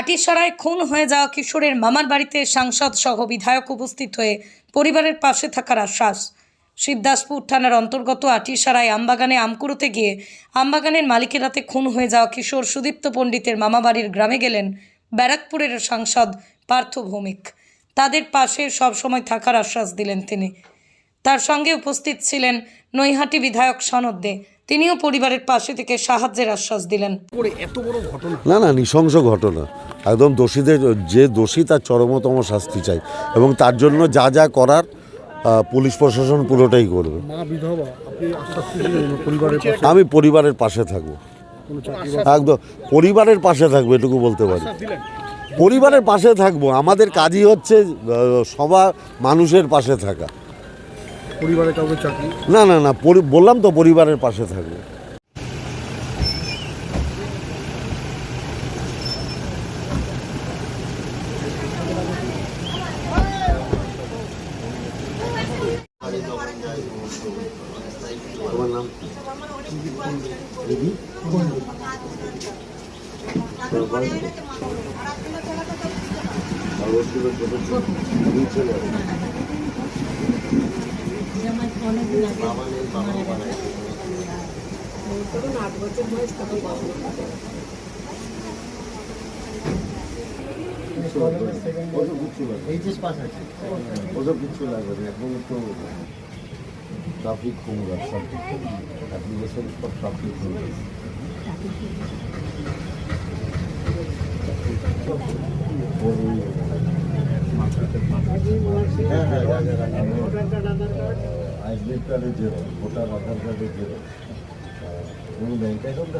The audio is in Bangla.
আটিসারায় খুন হয়ে যাওয়া কিশোরের মামার বাড়িতে সাংসদ সহ বিধায়ক উপস্থিত হয়ে পরিবারের পাশে থাকার আশ্বাস। শিবদাসপুর থানার অন্তর্গত আটিসারায় আমবাগানে আম কুড়োতে গিয়ে আমবাগানের মালিকের হাতে খুন হয়ে যাওয়া কিশোর সুদীপ্ত পণ্ডিতের মামাবাড়ির গ্রামে গেলেন ব্যারাকপুরের সাংসদ পার্থ ভৌমিক। তাদের পাশে সবসময় থাকার আশ্বাস দিলেন তিনি। তার সঙ্গে উপস্থিত ছিলেন নৈহাটি বিধায়ক সনদ দে। তিনিও পরিবারের পাশে থেকে সাহায্যের আশ্বাস দিলেন। এত বড় ঘটনা? না না নৃশংস ঘটনা। একদম দোষীদের যে দোষী তার চরমতম শাস্তি চাই এবং তার জন্য যা যা করার পুলিশ প্রশাসন পুরোটাই করবে। আমি পরিবারের পাশে থাকব। একদম পরিবারের পাশে থাকব এটুকু বলতে পারি। পরিবারের পাশে থাকব আমাদের কাজই হচ্ছে সবার মানুষের পাশে থাকা। পরিবারে কাউকে চাকরি? না না না বললাম তো পরিবারের পাশে থাকবে। তোমার নাম দিদি ওসব কিচ্ছু লাগবে না এখন তো ট্রাফিক কম রাস্তা অ্যাপ্লিকেশন ফর ট্রাফিক কম হ্যাঁ হ্যাঁ আইডেন্টি কার্ডের জেরো ভোটার আধার কার্ডের জেরো ব্যাংকে অ্যাকাউন্ট